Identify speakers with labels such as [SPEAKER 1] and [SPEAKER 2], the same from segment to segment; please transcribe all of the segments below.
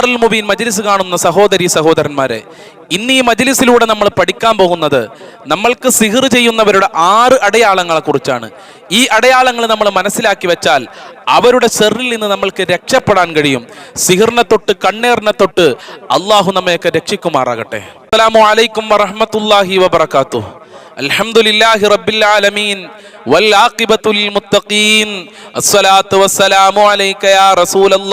[SPEAKER 1] ദാറുൽ മുബീൻ മജ്ലിസ് കാണുന്ന സഹോദരി സഹോദരന്മാരെ ഇന്ന് ഈ മജ്ലിസിലൂടെ നമ്മൾ പഠിക്കാൻ പോകുന്നത് നമ്മൾക്ക് സിഹിർ ചെയ്യുന്നവരുടെ ആറ് അടയാളങ്ങളെ കുറിച്ചാണ്. ഈ അടയാളങ്ങൾ നമ്മൾ മനസ്സിലാക്കി വെച്ചാൽ അവരുടെ ചെറിൽ നിന്ന് നമ്മൾക്ക് രക്ഷപ്പെടാൻ കഴിയും. സിഹിറിനെ തൊട്ട് കണ്ണേറിനെ തൊട്ട് അള്ളാഹു നമ്മയൊക്കെ രക്ഷിക്കുമാറാകട്ടെ. അസ്സലാമു അലൈക്കും വറഹ്മത്തുള്ളാഹി വബറകാതുഹു. അൽഹംദുലില്ലാഹി റബ്ബിൽ ആലമീൻ വൽ ആഖിബത്തുൽ മുത്തഖീൻ. അസ്സലാത്തു വസ്സലാമു അലൈക യാ റസൂലല്ലാഹ്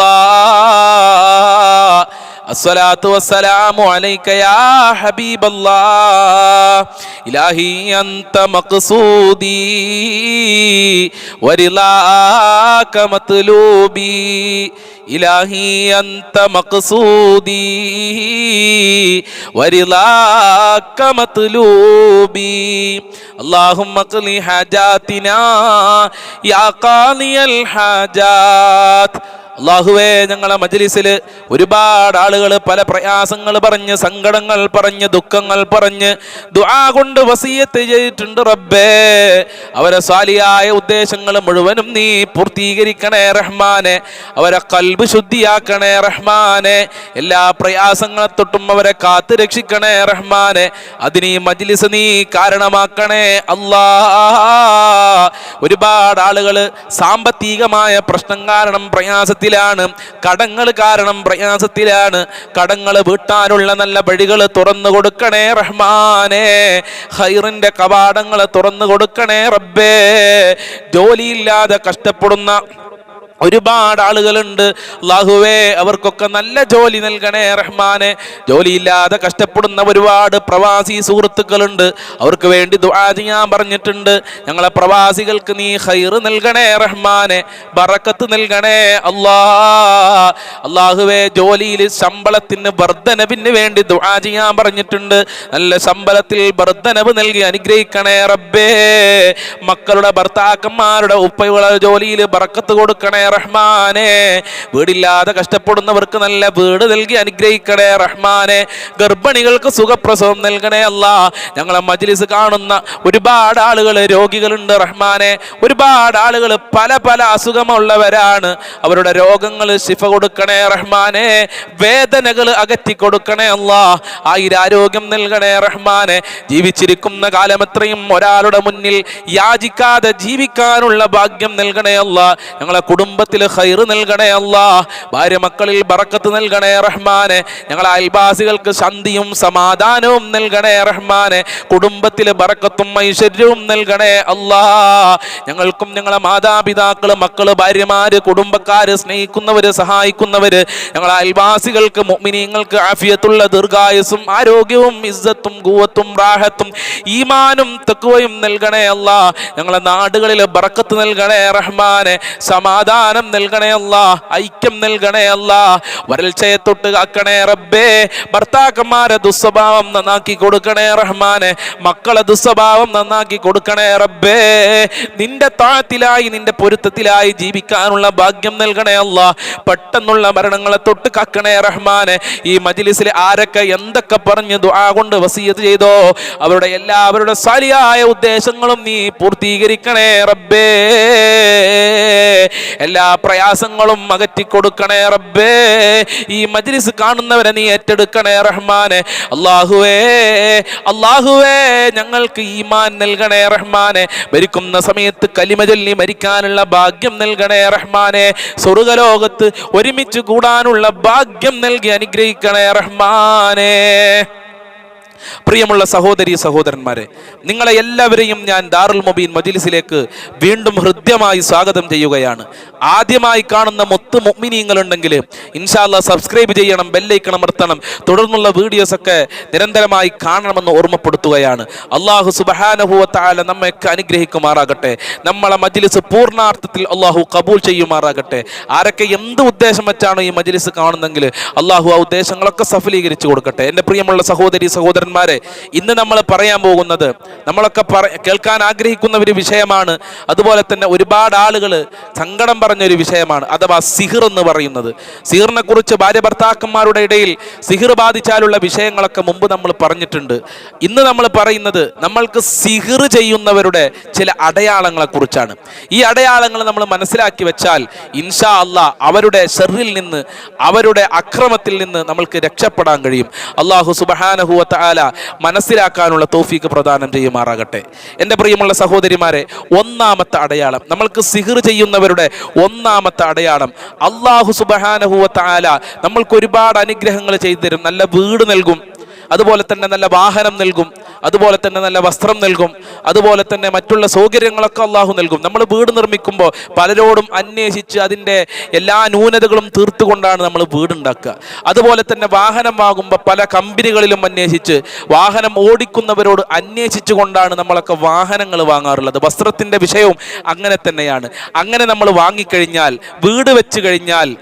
[SPEAKER 1] الصلاة والسلام عليك يا حبيب الله. إلهي أنت مقصودي ورضاك مطلوبي. إلهي أنت مقصودي ورلاك مطلوبي. اللهم اقلي حاجاتنا يا قاضي الحاجات. അള്ളാഹുവേ ഞങ്ങളെ മജ്ലിസിൽ ഒരുപാട് ആളുകൾ പല പ്രയാസങ്ങൾ പറഞ്ഞ് സങ്കടങ്ങൾ പറഞ്ഞ് ദുഃഖങ്ങൾ പറഞ്ഞ് ദുആ കൊണ്ട് വസീയത്ത് ചെയ്തിട്ടുണ്ട് റബ്ബേ. അവരെ സാലിയായ ഉദ്ദേശങ്ങൾ മുഴുവനും നീ പൂർത്തീകരിക്കണേ റഹ്മാനെ. അവരെ കൽബ് ശുദ്ധിയാക്കണേ റഹ്മാനെ. എല്ലാ പ്രയാസങ്ങളെ തൊട്ടും അവരെ കാത്തു രക്ഷിക്കണേ റഹ്മാനെ. അതിന് ഈ മജ്ലിസ് നീ കാരണമാക്കണേ അല്ലാ. ഒരുപാട് ആളുകൾ സാമ്പത്തികമായ പ്രശ്നം കാരണം പ്രയാസത്തിലാണ് കടങ്ങൾ കാരണം പ്രയാസത്തിലാണ്. കടങ്ങൾ വീട്ടാനുള്ള നല്ല വഴികൾ തുറന്നു കൊടുക്കണേ റഹ്മാനെ. ഹൈറിന്റെ കവാടങ്ങൾ തുറന്നു കൊടുക്കണേ റബ്ബേ. ജോലിയില്ലാതെ കഷ്ടപ്പെടുന്ന ഒരുപാട് ആളുകളുണ്ട്. അള്ളാഹുവേ അവർക്കൊക്കെ നല്ല ജോലി നൽകണേ റഹ്മാനെ. ജോലിയില്ലാതെ കഷ്ടപ്പെടുന്ന ഒരുപാട് പ്രവാസി സുഹൃത്തുക്കളുണ്ട്. അവർക്ക് വേണ്ടി ദുആ ചെയ്യാൻ പറഞ്ഞിട്ടുണ്ട്. ഞങ്ങളെ പ്രവാസികൾക്ക് നീ ഹൈറ് നൽകണേ റഹ്മാനെ. ബറക്കത്ത് നൽകണേ അല്ലാ. അള്ളാഹുവേ ജോലിയിൽ ശമ്പളത്തിന് വർദ്ധനവിന് വേണ്ടി ദുആ ചെയ്യാൻ പറഞ്ഞിട്ടുണ്ട്. നല്ല ശമ്പളത്തിൽ വർദ്ധനവ് നൽകി അനുഗ്രഹിക്കണേ റബ്ബേ. മക്കളുടെ ഭർത്താക്കന്മാരുടെ ഉപ്പയുടെ ജോലിയിൽ ബറക്കത്ത് കൊടുക്കണേ റഹ്മാനെ. വീടില്ലാതെ കഷ്ടപ്പെടുന്നവർക്ക് നല്ല വീട് നൽകി അനുഗ്രഹിക്കണേ റഹ്മാനെ. ഗർഭിണികൾക്ക് സുഖപ്രസവം നൽകണേ അല്ല. ഞങ്ങളെ മജ്ലിസ് കാണുന്ന ഒരുപാട് ആളുകൾ രോഗികളുണ്ട് റഹ്മാനെ. ഒരുപാട് ആളുകൾ പല പല അസുഖമുള്ളവരാണ്. അവരുടെ രോഗങ്ങൾ ശിഫ കൊടുക്കണേ റഹ്മാനെ. വേദനകൾ അകറ്റി കൊടുക്കണേ അല്ല. ആയിരാരോഗ്യം നൽകണേ റഹ്മാനെ. ജീവിച്ചിരിക്കുന്ന കാലമത്രയും ഒരാളുടെ മുന്നിൽ യാചിക്കാതെ ജീവിക്കാനുള്ള ഭാഗ്യം നൽകണേ അല്ല. ഞങ്ങളെ കുടുംബത്തിൽ ഹൈറ് നൽകണേ അല്ലാ. ഭാര്യ മക്കളിൽ ബറക്കത്ത് നൽകണേ റഹ്മാനെ. ഞങ്ങളെ അയൽവാസികൾക്ക് ശാന്തിയും സമാധാനവും നൽകണേ റഹ്മാനെ. കുടുംബത്തിൽ ബറക്കത്തും ഐശ്വര്യവും നൽകണേ അല്ലാ. ഞങ്ങൾക്കും ഞങ്ങളെ മാതാപിതാക്കൾ മക്കൾ ഭാര്യമാര് കുടുംബക്കാര് സ്നേഹിക്കുന്നവര് സഹായിക്കുന്നവര് ഞങ്ങളെ അയൽവാസികൾക്ക് മുഅ്മിനീങ്ങൾക്ക് ആഫിയത്തുള്ള ദീർഘായുസും ആരോഗ്യവും ഇസ്സത്തും കൂവത്തും റാഹത്തും ഈമാനും തെക്കുവയും നൽകണേ അല്ല. ഞങ്ങളെ നാടുകളിൽ ബറക്കത്ത് നൽകണേ റഹ്മാനെ. സമാധാനം നൽകണേ അല്ല ഐക്യം നൽകണേ അല്ല. വരൾച്ചയെ തൊട്ട് കാക്കണേ റബ്ബേ ഭർത്താക്കന്മാരെ ദുസ്വഭാവം നന്നാക്കി കൊടുക്കണേ റഹ്മാനെ മക്കളെ ദുസ്വഭാവം നന്നാക്കി കൊടുക്കണേ റബ്ബേ. നിന്റെ താഴത്തിലായി നിന്റെ പൊരുത്തത്തിലായി ജീവിക്കാനുള്ള ഭാഗ്യം നൽകണേ അല്ല. പെട്ടെന്നുള്ള മരണങ്ങളെ തൊട്ട് കാക്കണേ റഹ്മാനെ. ഈ മജിലിസിലെ ആരൊക്കെ എന്തൊക്കെ പറഞ്ഞ് ദുആ കൊണ്ട് വസീയത്ത് ചെയ്തോ അവരുടെ എല്ലാവരുടെ സാലിയായ ഉദ്ദേശങ്ങളും നീ പൂർത്തീകരിക്കണേ റബ്ബേ. എല്ലാ പ്രയാസങ്ങളും അകറ്റി കൊടുക്കണേ റബ്ബേ. ഈ മജ്ലിസ് കാണുന്നവരെ നീ ഏറ്റെടുക്കണേ റഹ്മാനെ. അള്ളാഹുവേ അള്ളാഹുവേ ഞങ്ങൾക്ക് ഈമാൻ നൽകണേ റഹ്മാനെ. മരിക്കുന്ന സമയത്ത് കലിമ ചൊല്ലി മരിക്കാനുള്ള ഭാഗ്യം നൽകണേ റഹ്മാനെ. സ്വർഗലോകത്ത് ഒരുമിച്ച് കൂടാനുള്ള ഭാഗ്യം നൽകി അനുഗ്രഹിക്കണേ റഹ്മാനെ. പ്രിയമുള്ള സഹോദരി സഹോദരന്മാരെ നിങ്ങളെ എല്ലാവരെയും ഞാൻ ദാറുൽ മൊബീൻ മജിലിസിലേക്ക് വീണ്ടും ഹൃദ്യമായി സ്വാഗതം ചെയ്യുകയാണ്. ആദ്യമായി കാണുന്ന മൊത്ത മൊമിനിയങ്ങളുണ്ടെങ്കിൽ ഇൻഷാല്ല സബ്സ്ക്രൈബ് ചെയ്യണം ബെല്ലൈക്കൺ അമർത്തണം തുടർന്നുള്ള വീഡിയോസ് ഒക്കെ നിരന്തരമായി കാണണമെന്ന് ഓർമ്മപ്പെടുത്തുകയാണ്. അള്ളാഹു സുബഹാനഹുവത്താല നമ്മയൊക്കെ അനുഗ്രഹിക്കുമാറാകട്ടെ. നമ്മളെ മജിലിസ് പൂർണാർത്ഥത്തിൽ അള്ളാഹു കബൂൽ ചെയ്യുമാറാകട്ടെ. ആരൊക്കെ എന്ത് ഉദ്ദേശം വെച്ചാണ് ഈ മജിലിസ് കാണുന്നെങ്കിൽ അള്ളാഹു ആ ഉദ്ദേശങ്ങളൊക്കെ സഫലീകരിച്ചു കൊടുക്കട്ടെ. എന്റെ പ്രിയമുള്ള സഹോദരി സഹോദരൻ സഹോദരന്മാരെ ഇന്ന് നമ്മൾ പറയാൻ പോകുന്നത് നമ്മളൊക്കെ കേൾക്കാൻ ആഗ്രഹിക്കുന്ന ഒരു വിഷയമാണ്. അതുപോലെ തന്നെ ഒരുപാട് ആളുകൾ സങ്കടം പറഞ്ഞൊരു വിഷയമാണ് അഥവാ സിഹിർ എന്ന് പറയുന്നത്. സിഹിറിനെ കുറിച്ച് ഭാര്യ ഭർത്താക്കന്മാരുടെ ഇടയിൽ സിഹിർ ബാധിച്ചാലുള്ള വിഷയങ്ങളൊക്കെ മുമ്പ് നമ്മൾ പറഞ്ഞിട്ടുണ്ട്. ഇന്ന് നമ്മൾ പറയുന്നത് നമ്മൾക്ക് സിഹിർ ചെയ്യുന്നവരുടെ ചില അടയാളങ്ങളെ കുറിച്ചാണ്. ഈ അടയാളങ്ങൾ നമ്മൾ മനസ്സിലാക്കി വെച്ചാൽ ഇൻഷാ അല്ല അവരുടെ ഷെറിൽ നിന്ന് അവരുടെ അക്രമത്തിൽ നിന്ന് നമ്മൾക്ക് രക്ഷപ്പെടാൻ കഴിയും. അള്ളാഹു സുബഹാനഹുവത്ത ആല മനസ്സിലാക്കാനുള്ള തോഫീക്ക് പ്രദാനം ചെയ്യുമാറാകട്ടെ. എന്റെ പ്രിയമുള്ള സഹോദരിമാരെ ഒന്നാമത്തെ അടയാളം നമ്മൾക്ക് സിഹിർ ചെയ്യുന്നവരുടെ ഒന്നാമത്തെ അടയാളം അള്ളാഹു സുബഹാനഹുവ താല നമ്മൾക്ക് ഒരുപാട് അനുഗ്രഹങ്ങൾ ചെയ്തു തരും നല്ല വീട് നൽകും അതുപോലെ തന്നെ നല്ല വാഹനം നൽകും അതുപോലെ തന്നെ നല്ല വസ്ത്രം നൽകും. അതുപോലെ തന്നെ മറ്റുള്ള സൗകര്യങ്ങളൊക്കെ അള്ളാഹു നൽകും. നമ്മൾ വീട് നിർമ്മിക്കുമ്പോൾ പലരോടും അന്വേഷിച്ച് അതിന്റെ എല്ലാ ന്യൂനതകളും തീർത്തുകൊണ്ടാണ് നമ്മൾ വീടുണ്ടാക്കുക. അതുപോലെ തന്നെ വാഹനം വാങ്ങുമ്പോൾ പല കമ്പനികളിലും അന്വേഷിച്ച് വാഹനം ഓടിക്കുന്നവരോട് അന്വേഷിച്ചു കൊണ്ടാണ് നമ്മളൊക്കെ വാഹനങ്ങൾ വാങ്ങാറുള്ളത്. വസ്ത്രത്തിന്റെ വിഷയവും അങ്ങനെ തന്നെയാണ്. അങ്ങനെ നമ്മൾ വാങ്ങിക്കഴിഞ്ഞാൽ വീട് വെച്ച് കഴിഞ്ഞാൽ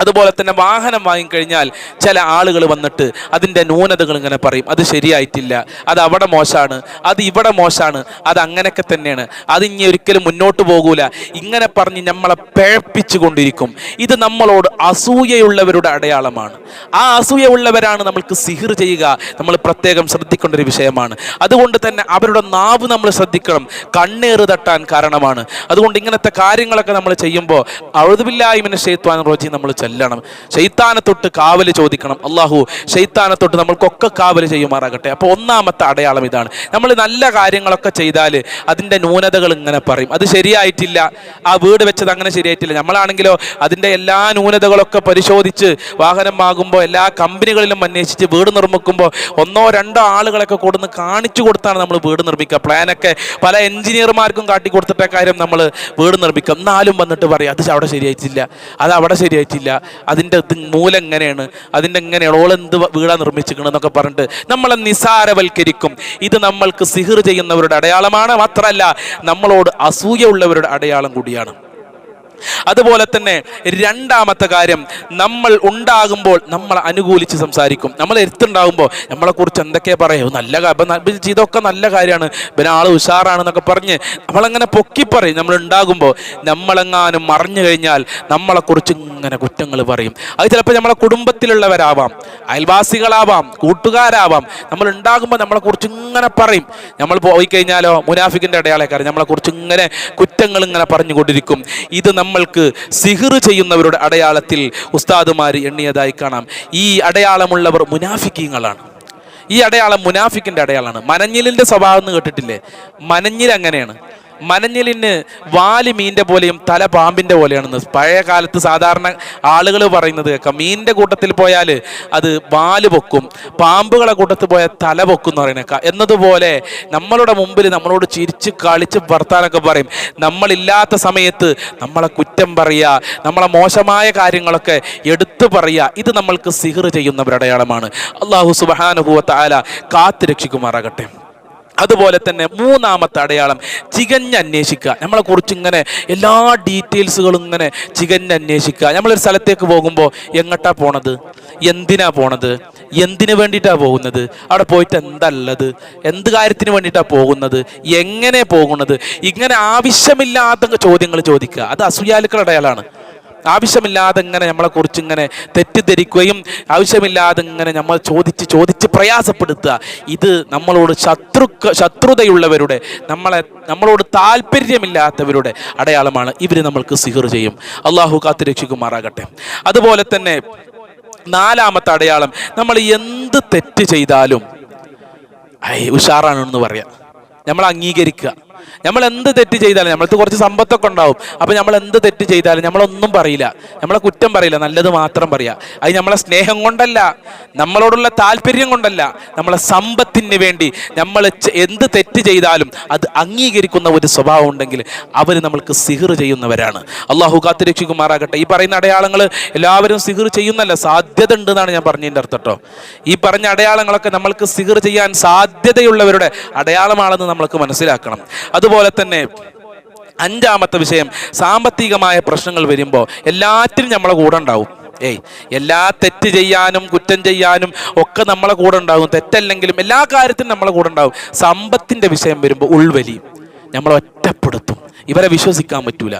[SPEAKER 1] അതുപോലെ തന്നെ വാഹനം വാങ്ങിക്കഴിഞ്ഞാൽ ചില ആളുകൾ വന്നിട്ട് അതിന്റെ ന്യൂനതകൾ ഇങ്ങനെ പറയും അത് ശരിയായിട്ടില്ല അത് അവിടെ മോശമാണ് അത് ഇവിടെ മോശമാണ് അത് അങ്ങനെയൊക്കെ തന്നെയാണ്. അത് ഇനി ഒരിക്കലും മുന്നോട്ട് പോകൂല. ഇങ്ങനെ പറഞ്ഞ് നമ്മളെ പിഴപ്പിച്ചു കൊണ്ടിരിക്കും ഇത് നമ്മളോട് അസൂയയുള്ളവരുടെ അടയാളമാണ്. ആ അസൂയയുള്ളവരാണ് നമ്മൾക്ക് സിഹിർ ചെയ്യുക നമ്മൾ പ്രത്യേകം ശ്രദ്ധിക്കേണ്ട ഒരു വിഷയമാണ്. അതുകൊണ്ട് തന്നെ അവരുടെ നാവ് നമ്മൾ ശ്രദ്ധിക്കണം. കണ്ണേറ് തട്ടാൻ കാരണമാണ്. അതുകൊണ്ട് ഇങ്ങനത്തെ കാര്യങ്ങളൊക്കെ നമ്മൾ ചെയ്യുമ്പോൾ അഴുതുബില്ലായ്മനെ ഷെയ്ത്വാൻ റോജി നമ്മൾ ചെല്ലണം. ഷെയ്ത്താനെ തൊട്ട് കാവൽ ചോദിക്കണം. അള്ളാഹു ഷെയ്ത്താനെ തൊട്ട് നമ്മൾക്കൊക്കെ കാവൽ ചെയ്യുമാറാകട്ടെ. അപ്പോൾ ഒന്നാമത്തെ അടയാളം ഇതാണ്. നമ്മൾ നല്ല കാര്യങ്ങളൊക്കെ ചെയ്താൽ അതിന്റെ ന്യൂനതകൾ ഇങ്ങനെ പറയും. അത് ശരിയായിട്ടില്ല. ആ വീട് വെച്ചത് അങ്ങനെ ശരിയായിട്ടില്ല. നമ്മളാണെങ്കിലോ അതിന്റെ എല്ലാ ന്യൂനതകളൊക്കെ പരിശോധിച്ച് വാഹനം വാങ്ങുമ്പോൾ എല്ലാ കമ്പനികളിലും അന്വേഷിച്ച് വീട് നിർമ്മിക്കുമ്പോൾ ഒന്നോ രണ്ടോ ആളുകളൊക്കെ കൊടുന്ന് കാണിച്ചു കൊടുത്താണ് നമ്മൾ വീട് നിർമ്മിക്കുക. പ്ലാനൊക്കെ പല എഞ്ചിനീയർമാർക്കും കാട്ടി കൊടുത്തിട്ട കാര്യം നമ്മൾ വീട് നിർമ്മിക്കും എന്നാലും വന്നിട്ട് പറയും അത് അവിടെ ശരിയായിട്ടില്ല. അത് അവിടെ ശരിയായിട്ടില്ല. അതിന്റെ ഇത് മൂലം എങ്ങനെയാണ്? അതിന്റെ എങ്ങനെയാണ് ഓളെന്ത് വീടാ നിർമ്മിച്ചിരിക്കണം എന്നൊക്കെ പറഞ്ഞിട്ട് നമ്മളെ നിസാരവൽക്കരിക്കും. ഇത് നമ്മൾക്ക് സിഹിർ ചെയ്യുന്നവരുടെ അടയാളമാണ്. മാത്രമല്ല നമ്മളോട് അസൂയ ഉള്ളവരുടെ അടയാളം കൂടിയാണ്. അതുപോലെ തന്നെ രണ്ടാമത്തെ കാര്യം നമ്മൾ ഉണ്ടാകുമ്പോൾ നമ്മൾ അനുകൂലിച്ച് സംസാരിക്കും. നമ്മൾ എരുത്തുണ്ടാകുമ്പോൾ നമ്മളെ കുറിച്ച് എന്തൊക്കെയാ പറയും? നല്ല ഇതൊക്കെ നല്ല കാര്യമാണ്. പിന്നെ ആൾ ഉഷാറാണെന്നൊക്കെ പറഞ്ഞ് നമ്മളങ്ങനെ പൊക്കി പറയും. നമ്മൾ ഉണ്ടാകുമ്പോൾ നമ്മളെങ്ങാനും മറിഞ്ഞു കഴിഞ്ഞാൽ നമ്മളെ കുറിച്ച് ഇങ്ങനെ കുറ്റങ്ങൾ പറയും. അത് ചിലപ്പോൾ നമ്മളെ കുടുംബത്തിലുള്ളവരാവാം അയൽവാസികളാവാം കൂട്ടുകാരാവാം. നമ്മൾ ഉണ്ടാകുമ്പോൾ നമ്മളെ കുറിച്ച് ഇങ്ങനെ പറയും. നമ്മൾ പോയി കഴിഞ്ഞാലോ അടയാളക്കാരൻ നമ്മളെ കുറിച്ച് ഇങ്ങനെ കുറ്റങ്ങൾ ഇങ്ങനെ പറഞ്ഞുകൊണ്ടിരിക്കും. ഇത് നമ്മൾക്ക് സിഹിർ ചെയ്യുന്നവരുടെ അടയാളത്തിൽ ഉസ്താദുമാർ എണ്ണിയതായി കാണാം. ഈ അടയാളമുള്ളവർ മുനാഫിക്കീങ്ങളാണ്. ഈ അടയാളം മുനാഫിക്കിന്റെ അടയാളമാണ് മനഞ്ഞിലിന്റെ സ്വഭാവം എന്ന് കേട്ടിട്ടില്ലേ? മനഞ്ഞിൽ അങ്ങനെയാണ്. മനഞ്ഞിലിന് വാൽ മീന്റെ പോലെയും തല പാമ്പിന്റെ പോലെയാണെന്ന് പഴയ കാലത്ത് സാധാരണ ആളുകൾ പറയുന്നത് കേൾക്കാം. മീനിന്റെ കൂട്ടത്തിൽ പോയാൽ അത് വാൽ പൊക്കും പാമ്പുകളെ കൂട്ടത്തിൽ പോയാൽ തല പൊക്കും എന്ന് പറയുന്നേക്കാം എന്നതുപോലെ നമ്മളുടെ മുമ്പിൽ നമ്മളോട് ചിരിച്ച് കളിച്ച് വർത്താനൊക്കെ പറയും. നമ്മളില്ലാത്ത സമയത്ത് നമ്മളെ കുറ്റം പറയുക നമ്മളെ മോശമായ കാര്യങ്ങളൊക്കെ എടുത്തു പറയുക ഇത് നമ്മൾക്ക് സിഹർ ചെയ്യുന്നവരുടെ അടയാളമാണ്. അള്ളാഹു സുബാനുഭൂവത്ത് ആല കാത്തു രക്ഷിക്കുമാറാകട്ടെ. അതുപോലെ തന്നെ മൂന്നാമത്തെ അടയാളം ചികഞ്ഞ് അന്വേഷിക്കുക. നമ്മളെ കുറിച്ച് ഇങ്ങനെ എല്ലാ ഡീറ്റെയിൽസുകളും ഇങ്ങനെ ചികഞ്ഞ് അന്വേഷിക്കുക. നമ്മളൊരു സ്ഥലത്തേക്ക് പോകുമ്പോൾ എങ്ങോട്ടാ പോണത്? എന്തിനാ പോണത്? എന്തിനു വേണ്ടിയിട്ടാണ് പോകുന്നത്? അവിടെ പോയിട്ട് എന്തല്ലത്? എന്ത് കാര്യത്തിന് വേണ്ടിയിട്ടാണ് പോകുന്നത്? എങ്ങനെ പോകുന്നത്? ഇങ്ങനെ ആവശ്യമില്ലാത്ത ചോദ്യങ്ങൾ ചോദിക്കുക. അത് അസൂയാലുക്കളുടെ അടയാളാണ്. ആവശ്യമില്ലാതെ ഇങ്ങനെ നമ്മളെ കുറിച്ച് ഇങ്ങനെ തെറ്റിദ്ധരിക്കുകയും ആവശ്യമില്ലാതെ ഇങ്ങനെ നമ്മൾ ചോദിച്ച് ചോദിച്ച് പ്രയാസപ്പെടുത്തുക. ഇത് നമ്മളോട് ശത്രു ശത്രുതയുള്ളവരുടെ നമ്മളെ നമ്മളോട് താല്പര്യമില്ലാത്തവരുടെ അടയാളമാണ്. ഇവർ നമ്മൾക്ക് സിഹർ ചെയ്യും. അള്ളാഹു കാത്തു രക്ഷിക്കുമാറാകട്ടെ. അതുപോലെ തന്നെ നാലാമത്തെ അടയാളം നമ്മൾ എന്ത് തെറ്റ് ചെയ്താലും ഉഷാറാണെന്ന് പറയാം. നമ്മൾ അംഗീകരിക്കുക. നമ്മൾ എന്ത് തെറ്റ് ചെയ്താലും നമ്മൾക്ക് കുറച്ച് സമ്പത്തൊക്കെ ഉണ്ടാവും. അപ്പോൾ നമ്മൾ എന്ത് തെറ്റ് ചെയ്താലും നമ്മളൊന്നും പറയില്ല. നമ്മളെ കുറ്റം പറയില്ല നല്ലത് മാത്രം പറയാ. അത് നമ്മളെ സ്നേഹം കൊണ്ടല്ല നമ്മളോടുള്ള താല്പര്യം കൊണ്ടല്ല നമ്മളെ സമ്പത്തിന് വേണ്ടി നമ്മൾ എന്ത് തെറ്റ് ചെയ്താലും അത് അംഗീകരിക്കുന്ന ഒരു സ്വഭാവം ഉണ്ടെങ്കിൽ അവർ നമ്മൾക്ക് സിഹിർ ചെയ്യുന്നവരാണ്. അള്ളാഹു കാത്തിരക്ഷിക്കുമാറാകട്ടെ. ഈ പറയുന്ന അടയാളങ്ങൾ എല്ലാവരും സിഹിർ ചെയ്യുന്നല്ല സാധ്യത ഉണ്ടെന്നാണ് ഞാൻ പറഞ്ഞതിന്റെ അർത്ഥം കേട്ടോ ഈ പറഞ്ഞ അടയാളങ്ങളൊക്കെ നമ്മൾക്ക് സിഹിർ ചെയ്യാൻ സാധ്യതയുള്ളവരുടെ അടയാളമാണെന്ന് നമ്മൾക്ക് മനസ്സിലാക്കണം. അതുപോലെ തന്നെ അഞ്ചാമത്തെ വിഷയം സാമ്പത്തികമായ പ്രശ്നങ്ങൾ വരുമ്പോൾ എല്ലാറ്റിനും നമ്മളെ കൂടെ ഉണ്ടാവും. ഏയ് എല്ലാ തെറ്റ് ചെയ്യാനും കുറ്റം ചെയ്യാനും ഒക്കെ നമ്മളെ കൂടെ ഉണ്ടാകും തെറ്റല്ലെങ്കിലും എല്ലാ കാര്യത്തിനും നമ്മളെ കൂടെ ഉണ്ടാവും. സമ്പത്തിന്റെ വിഷയം വരുമ്പോൾ ഉൾവലി നമ്മളെ ഒറ്റപ്പെടുത്തും. ഇവരെ വിശ്വസിക്കാൻ പറ്റൂല.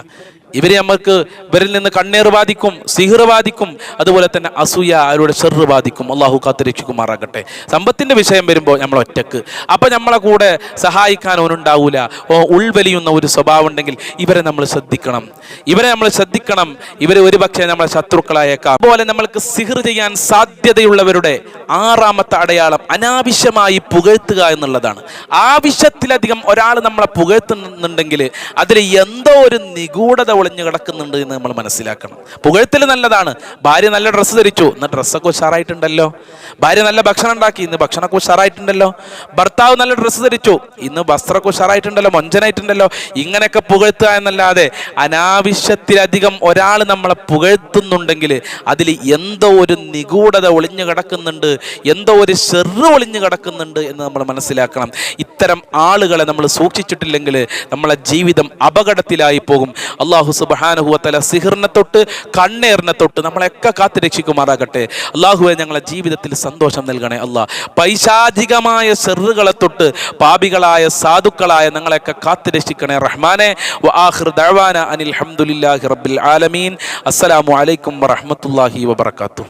[SPEAKER 1] ഇവരെ നമ്മൾക്ക് ഇവരിൽ നിന്ന് കണ്ണീർ ബാധിക്കും സിഹിർ ബാധിക്കും അതുപോലെ തന്നെ അസൂയ അവരുടെ ഷെറ് ബാധിക്കും. അള്ളാഹു കാത്തിരക്ഷിക്കുമാറാകട്ടെ. സമ്പത്തിന്റെ വിഷയം വരുമ്പോൾ നമ്മൾ ഒറ്റയ്ക്ക്. അപ്പൊ നമ്മളെ കൂടെ സഹായിക്കാൻ ഓനുണ്ടാവൂല. ഓ ഉൾവലിയുന്ന ഒരു സ്വഭാവം ഉണ്ടെങ്കിൽ ഇവരെ നമ്മൾ ശ്രദ്ധിക്കണം. ഇവരെ നമ്മൾ ശ്രദ്ധിക്കണം. ഇവരെ ഒരുപക്ഷെ നമ്മളെ ശത്രുക്കളായേക്കാം. അതുപോലെ നമ്മൾക്ക് സിഹിർ ചെയ്യാൻ സാധ്യതയുള്ളവരുടെ ആറാമത്തെ അടയാളം അനാവശ്യമായി പുകഴ്ത്തുക എന്നുള്ളതാണ്. ആവശ്യത്തിലധികം ഒരാൾ നമ്മളെ പുകഴ്ത്തുന്നുണ്ടെങ്കിൽ അതിൽ എന്തോ ഒരു നിഗൂഢത ഒളിഞ്ഞു കിടക്കുന്നുണ്ട് എന്ന് നമ്മൾ മനസ്സിലാക്കണം. പുകഴ്ത്തൽ നല്ലതാണ്. ഭാര്യ നല്ല ഡ്രസ്സ് ധരിച്ചു. ഇന്ന് ഡ്രസ്സൊക്കെ ഉഷാറായിട്ടുണ്ടല്ലോ. ഭാര്യ നല്ല ഭക്ഷണം ഉണ്ടാക്കി. ഇന്ന് ഭക്ഷണമൊക്കെ ഉഷാറായിട്ടുണ്ടല്ലോ. ഭർത്താവ് നല്ല ഡ്രസ്സ് ധരിച്ചു. ഇന്ന് വസ്ത്രമൊക്കെ ഉഷാറായിട്ടുണ്ടല്ലോ. മൊഞ്ചനായിട്ടുണ്ടല്ലോ. ഇങ്ങനെയൊക്കെ പുകഴ്ത്തുക എന്നല്ലാതെ അനാവശ്യത്തിലധികം ഒരാൾ നമ്മളെ പുകഴ്ത്തുന്നുണ്ടെങ്കിൽ അതിൽ എന്തോ ഒരു നിഗൂഢത ഒളിഞ്ഞു കിടക്കുന്നുണ്ട്. എന്തോ ഒരു ചെറു ഒളിഞ്ഞു കിടക്കുന്നുണ്ട് എന്ന് നമ്മൾ മനസ്സിലാക്കണം. ഇത്തരം ആളുകളെ നമ്മൾ സൂക്ഷിച്ചിട്ടില്ലെങ്കിൽ നമ്മളെ ജീവിതം അപകടത്തിലായി പോകും. അള്ളാഹു സുബാനുഹുവത്തല സിഹിറിനെ തൊട്ട് കണ്ണേറിനെ തൊട്ട് നമ്മളെയൊക്കെ കാത്തു രക്ഷിക്കുമാറാകട്ടെ. അള്ളാഹുവെ ഞങ്ങളെ ജീവിതത്തിൽ സന്തോഷം നൽകണേ അള്ളാഹ് പൈശാചികമായ സെറുകളെ തൊട്ട് പാപികളായ സാധുക്കളായ ഞങ്ങളെയൊക്കെ കാത്തു രക്ഷിക്കണേ റഹ്മാനെ. വആഖിർ ദഅവാന അനിൽ ഹംദുലില്ലാഹി റബ്ബിൽ ആലമീൻ. അസ്സലാമു അലൈക്കും വറഹമത്തല്ലാഹി വബറകാതുഹു.